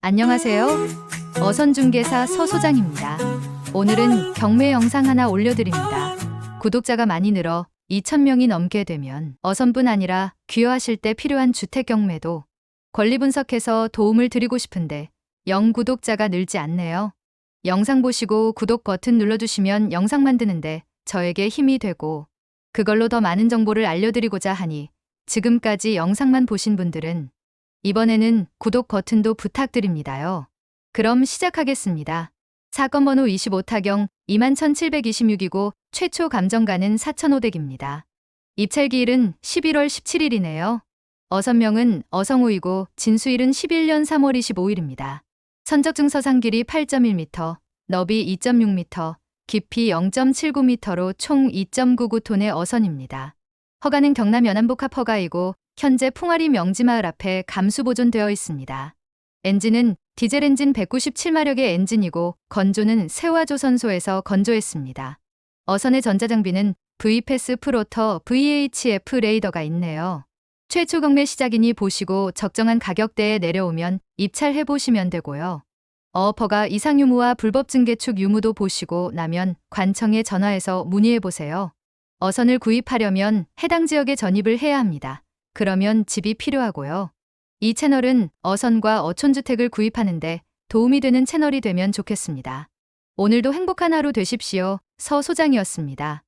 안녕하세요. 어선중개사 서 소장입니다. 오늘은 경매 영상 하나 올려드립니다. 구독자가 많이 늘어 2,000명이 넘게 되면 어선뿐 아니라 귀화하실 때 필요한 주택 경매도 권리 분석해서 도움을 드리고 싶은데 영 구독자가 늘지 않네요. 영상 보시고 구독 버튼 눌러주시면 영상 만드는데 저에게 힘이 되고 그걸로 더 많은 정보를 알려드리고자 하니 지금까지 영상만 보신 분들은 이번에는 구독 버튼도 부탁드립니다요. 그럼 시작하겠습니다. 사건 번호 25타경 21,726이고 최초 감정가는 4,500입니다. 입찰기일은 11월 17일이네요. 어선명은 어성우이고 진수일은 11년 3월 25일입니다. 선적증서상 길이 8.1m, 너비 2.6m, 깊이 0.79m로 총 2.99톤의 어선입니다. 허가는 경남 연안복합 허가이고 현재 풍화리 명지마을 앞에 감수 보존되어 있습니다. 엔진은 디젤 엔진 197마력의 엔진이고 건조는 세화조선소에서 건조했습니다. 어선의 전자장비는 VPS 프로터 VHF 레이더가 있네요. 최초 경매 시작이니 보시고 적정한 가격대에 내려오면 입찰해 보시면 되고요. 어퍼가 이상 유무와 불법 증개축 유무도 보시고 나면 관청에 전화해서 문의해 보세요. 어선을 구입하려면 해당 지역에 전입을 해야 합니다. 그러면 집이 필요하고요. 이 채널은 어선과 어촌주택을 구입하는데 도움이 되는 채널이 되면 좋겠습니다. 오늘도 행복한 하루 되십시오. 서 소장이었습니다.